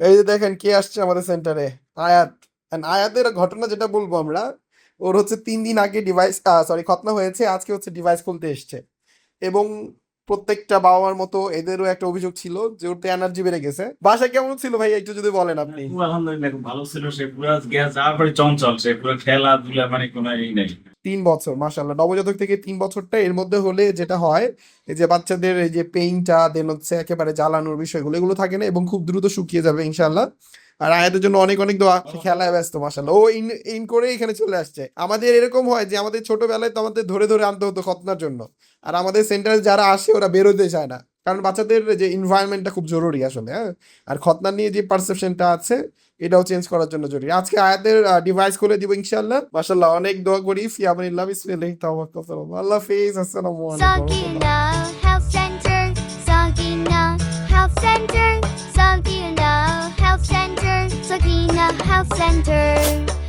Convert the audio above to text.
এই যে দেখেন কে আসছে আমাদের সেন্টারে আয়াত। আয়াতের ঘটনা যেটা বলব আমরা, ওর হচ্ছে তিন দিন আগে ডিভাইস সরি খতনা হয়েছে, আজকে হচ্ছে ডিভাইস খুলতে এসছে। এবং প্রত্যেকটা বাবা মার মতো এদেরও একটা অভিযোগ ছিল যে ওর এনার্জি বেড়ে গেছে। বাসা কেমন ছিল ভাই একটু যদি বলেন আপনি? ভালো ছিল, সে পুরো গ্যাস যাওয়ার পরে চঞ্চল, সে পুরো খেলাধুলা মানে কোনো এই নেই। তিন বছর মাশাল্লাহ নবজাতক থেকে তিন বছরটা এর মধ্যে হলে যেটা হয় এই যে বাচ্চাদের এই যে পেইনটা দেন হচ্ছে একেবারে জ্বালানোর বিষয়গুলো এগুলো থাকে না এবং খুব দ্রুত শুকিয়ে যাবে ইনশাল্লাহ আর আয়াদের জন্য অনেক অনেক দোয়া খেলায় ব্যস্ত মাশাল্লাহ ও ইন ইন করে এখানে চলে আসছে। আমাদের এরকম হয় যে আমাদের ছোটবেলায় তো আমাদের ধরে ধরে আনতে হতো খতনার জন্য। আর আমাদের সেন্টারে যারা আসে ওরা বেরোতে চায় না। কারণ বাচ্চাদের যে ইনভায়রনমেন্টটা খুব জরুরি আসলে হ্যাঁ? আর খতনা নিয়ে যে পারসেপশনটা আছে, এটাও চেঞ্জ করার জন্য জরুরি। আজকে আয়াতের ডিভাইস করে দিব ইনশাআল্লাহ। মাশাআল্লাহ, অনেক দোয়া করি। ফিয়ামানিল্লাহ বিসমিল্লাহি তাওয়াক্কাল আল্লাহ হাফেজ, আসসালামু আলাইকুম। Health Center.